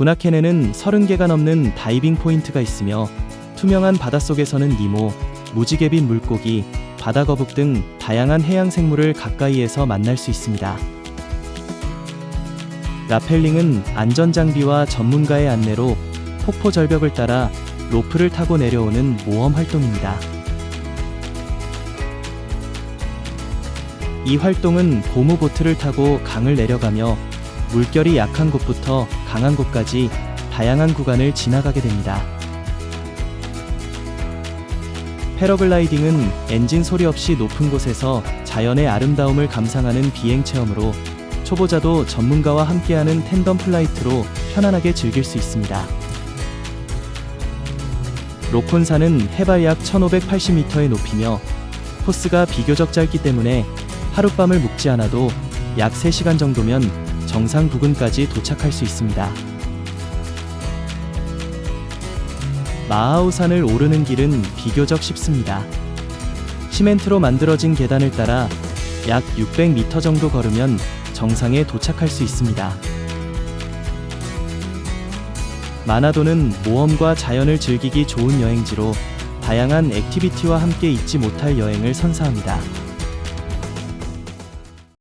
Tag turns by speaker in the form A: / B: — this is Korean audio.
A: 분하켄에는 30개가 넘는 다이빙 포인트가 있으며 투명한 바닷속에서는 니모, 무지개빛 물고기, 바다거북 등 다양한 해양 생물을 가까이에서 만날 수 있습니다. 라펠링은 안전장비와 전문가의 안내로 폭포 절벽을 따라 로프를 타고 내려오는 모험 활동입니다. 이 활동은 고무보트를 타고 강을 내려가며 물결이 약한 곳부터 강한 곳까지 다양한 구간을 지나가게 됩니다. 패러글라이딩은 엔진 소리 없이 높은 곳에서 자연의 아름다움을 감상하는 비행 체험으로 초보자도 전문가와 함께하는 텐덤 플라이트로 편안하게 즐길 수 있습니다. 로콘산은 해발 약 1580m의 높이며 코스가 비교적 짧기 때문에 하룻밤을 묵지 않아도 약 3시간 정도면 정상 부근까지 도착할 수 있습니다. 마하우산을 오르는 길은 비교적 쉽습니다. 시멘트로 만들어진 계단을 따라 약 600m 정도 걸으면 정상에 도착할 수 있습니다. 마나도는 모험과 자연을 즐기기 좋은 여행지로 다양한 액티비티와 함께 잊지 못할 여행을 선사합니다.